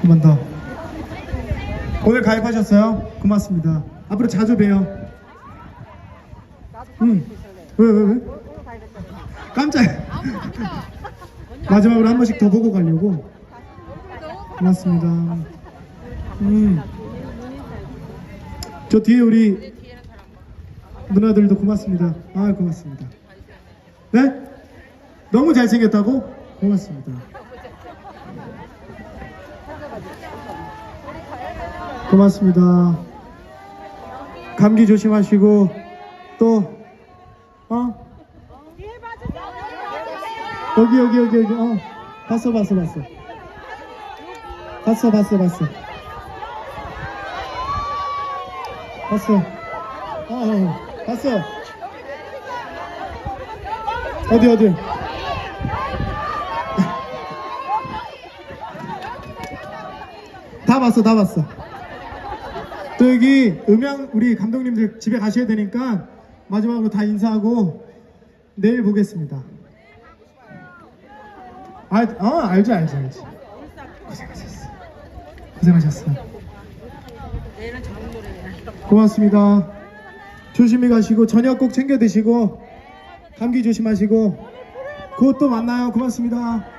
한 번 더. 오늘 가입하셨어요? 고맙습니다. 앞으로 자주 봬요. 응. 왜, 왜, 왜? 깜짝. 마지막으로 한 번씩 더 보고 가려고. 고맙습니다. 음. 저 뒤에 우리 누나들도 고맙습니다. 아, 고맙습니다. 네? 너무 잘생겼다고? 고맙습니다. 고맙습니다. 감기 조심하시고 또 어? 여기 여기 여기 여기. 어 봤어 봤어 봤어. 봤어 봤어 봤어. 봤어. 어, 어 봤어. 어디 어디 다 봤어 다 봤어 또 여기 음향 우리 감독님들 집에 가셔야 되니까 마지막으로 다 인사하고 내일 보겠습니다. 아, 어, 알죠, 알죠, 알죠. 고생하셨어. 고생하셨어. 내일은 노래야. 고맙습니다. 조심히 가시고 저녁 꼭 챙겨 드시고 감기 조심하시고 곧 또 만나요. 고맙습니다.